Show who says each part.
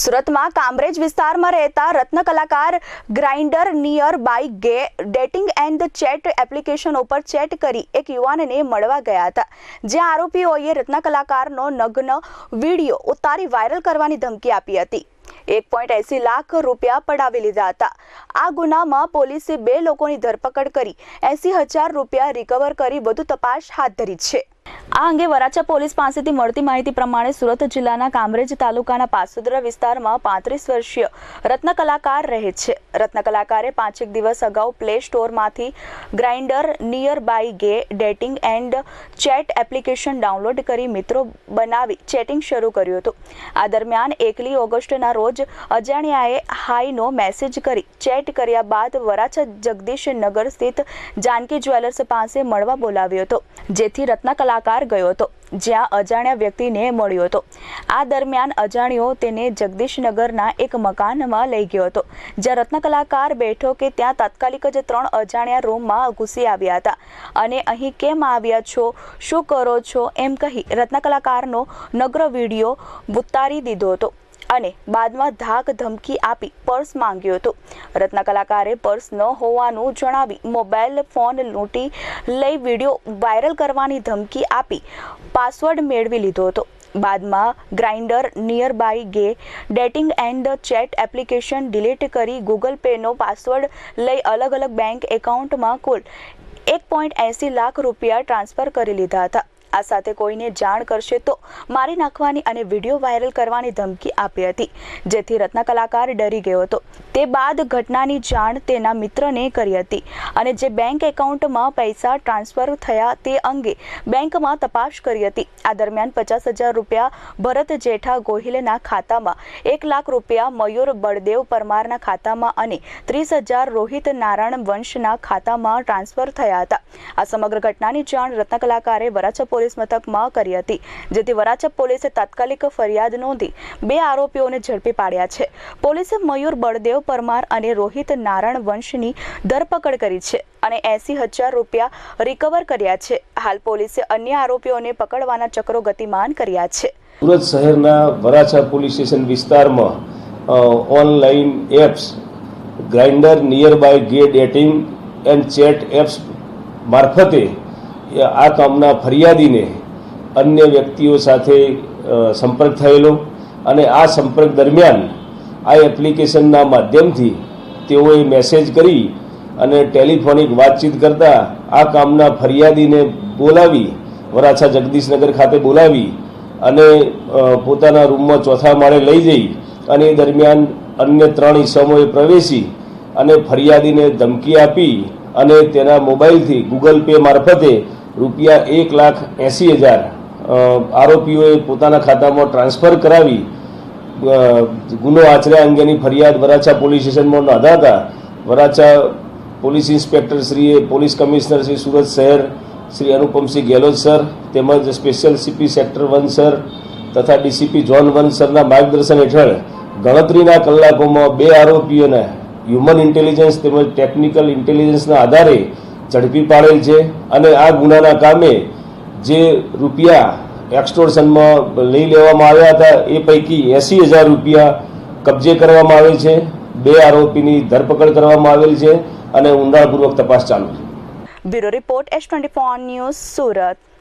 Speaker 1: સુરતમાં કામરેજ વિસ્તારમાં રહેતા રત્ન કલાકાર Grindr near by gay dating and chat application ઉપર ચેટ કરી એક યુવાનને મળવા ગયા હતા. જ્યાં આરોપીઓએ રત્ન કલાકારનો નગ્ન વીડિયો ઉતારી વાયરલ કરવાની ધમકી આપી હતી. એક પોઈન્ટ એસી લાખ રૂપિયા પડાવી લીધા હતા. આ ગુનામાં પોલીસે બે લોકોની ધરપકડ કરી એસી હજાર રૂપિયા રિકવર કરી વધુ તપાસ હાથ ધરી છે. આ અંગે વરાછા પોલીસ પાસેથી મળતી માહિતી પ્રમાણે સુરત જિલ્લાના કામરેજ તાલુકાના પાસુદ્રા વિસ્તારમાં પાંત્રીસ વર્ષીય રત્ન કલાકાર રહે છે. રત્ન કલાકારે પાંચેક દિવસ અગાઉ play સ્ટોરમાંથી Grindr near by gay dating and chat application download કરી મિત્રો બનાવી ચેટિંગ શરૂ કર્યું હતું. આ દરમિયાન એકલી ઓગસ્ટના રોજ અજાણ્યાએ હાઈનો મેસેજ કરી ચેટ કર્યા બાદ વરાછા જગદીશ નગર સ્થિત જાનકી જ્વેલર્સ પાસે મળવા બોલાવ્યો હતો, જેથી રત્ન કલાકાર ગયો હતો, જ્યાં અજાણ્યા વ્યક્તિને મળ્યો હતો. આ દરમિયાન અજાણ્યો તેને જગદીશનગરના એક મકાનમાં લઈ ગયો હતો, જ્યાં રત્નકલાકાર બેઠો કે ત્યાં તાત્કાલિક જ ત્રણ અજાણ્યા રૂમમાં ઘૂસી આવ્યા હતા. અને અહીં કેમ આવ્યા છો? શું કરો છો? એમ કહી રત્ન કલાકારનો નગ્ર વીડિયો ઉતારી દીધો હતો. અને બાદમાં ધાક ધમકી આપી પર્સ માંગ્યો હતો. રત્ન કલાકારે પર્સ ન હોવાનું જણાવી મોબાઈલ ફોન લૂંટી લઈ વીડિયો વાયરલ કરવાની ધમકી આપી પાસવર્ડ મેળવી લીધો હતો. બાદમાં Grindr near by gay dating and chat application delete કરી ગૂગલ પેનો પાસવર્ડ લઈ અલગ અલગ બેંક એકાઉન્ટમાં કુલ એક પોઈન્ટ એંસી લાખ રૂપિયા ટ્રાન્સફર કરી લીધા હતા. આ સાથે કોઈને જાણ કરશે તો મારી નાખવાની અને વીડિયો વાયરલ કરવાની ધમકી આપી હતી. જેથી રત્ન કલાકાર ડરી ગયો હતો. તે બાદ ઘટનાની જાણ તેના મિત્રને કરી હતી અને જે બેંક એકાઉન્ટમાં પૈસા ટ્રાન્સફર થયા તે અંગે બેંકમાં તપાસ કરી હતી. આ દરમિયાન પચાસ હજાર રૂપિયા ભરત જેઠા ગોહિલના ખાતામાં, એક લાખ રૂપિયા મયુર બળદેવ પરમારના ખાતામાં અને ત્રીસ હજાર રોહિત નારાયણ વંશના ખાતામાં ટ્રાન્સફર થયા હતા. આ સમગ્ર ઘટનાની જાણ રત્ન કલાકારે વરાછા પોલીસ મથકમાં કરી હતી, જેથી વરાછા પોલીસે તાત્કાલિક ફરિયાદ નોંધી બે આરોપીઓને ઝડપી પાડ્યા છે. પોલીસે મયુર બળદેવ પરમાર અને રોહિત નારાયણ વંશની ધરપકડ કરી છે અને એસી હજાર રૂપિયા રિકવર કર્યા છે. હાલ પોલીસે અન્ય આરોપીઓને પકડવાના ચક્રો ગતિમાન કર્યા છે.
Speaker 2: સુરત શહેરના વરાછા પોલીસ સ્ટેશન વિસ્તારમાં online apps Grindr near by gay dating and chat apps મારફતે આ કામના ફરિયાદીને અન્ય વ્યક્તિઓ સાથે સંપર્ક થયેલો અને આ સંપર્ક દરમિયાન આ એપ્લિકેશનના માધ્યમથી તેઓએ મેસેજ કરી અને ટેલિફોનિક વાતચીત કરતાં આ કામના ફરિયાદીને બોલાવી, વરાછા જગદીશનગર ખાતે બોલાવી અને પોતાના રૂમમાં ચોથા માળે લઈ જઈ અને એ દરમિયાન અન્ય ત્રણ ઈસમોએ પ્રવેશી અને ફરિયાદીને ધમકી આપી અને તેના મોબાઈલથી ગૂગલ પે મારફતે રૂપિયા એક લાખ એંસી હજાર આરોપીઓએ પોતાના ખાતામાં ટ્રાન્સફર કરાવી ગુનો આચર્યા અંગેની ફરિયાદ વરાછા પોલીસ સ્ટેશનમાં નોંધાતા વરાછા પોલીસ ઇન્સ્પેક્ટર શ્રીએ પોલીસ કમિશનર શ્રી સુરત શહેર શ્રી અનુપમસિંહ ગેહલોત સર તેમજ special CP sector one sir તથા ડીસીપી જોન વન સરના માર્ગદર્શન હેઠળ ગણતરીના કલાકોમાં બે આરોપીઓને હ્યુમન ઇન્ટેલિજન્સ તેમજ ટેકનિકલ ઇન્ટેલિજન્સના આધારે ઝડપી પાડેલ છે અને આ ગુનાના કામે જે રૂપિયા એક્સટોર્શનમાં લઈ લેવામાં આવ્યા હતા, એ પૈકી એંસી હજાર રૂપિયા કબજે કરવામાં આવેલ છે. બે આરોપીની ધરપકડ કરવામાં આવેલ છે અને ઊંડાણપૂર્વક તપાસ ચાલુ છે.
Speaker 1: Bureau report, S twenty news Surat.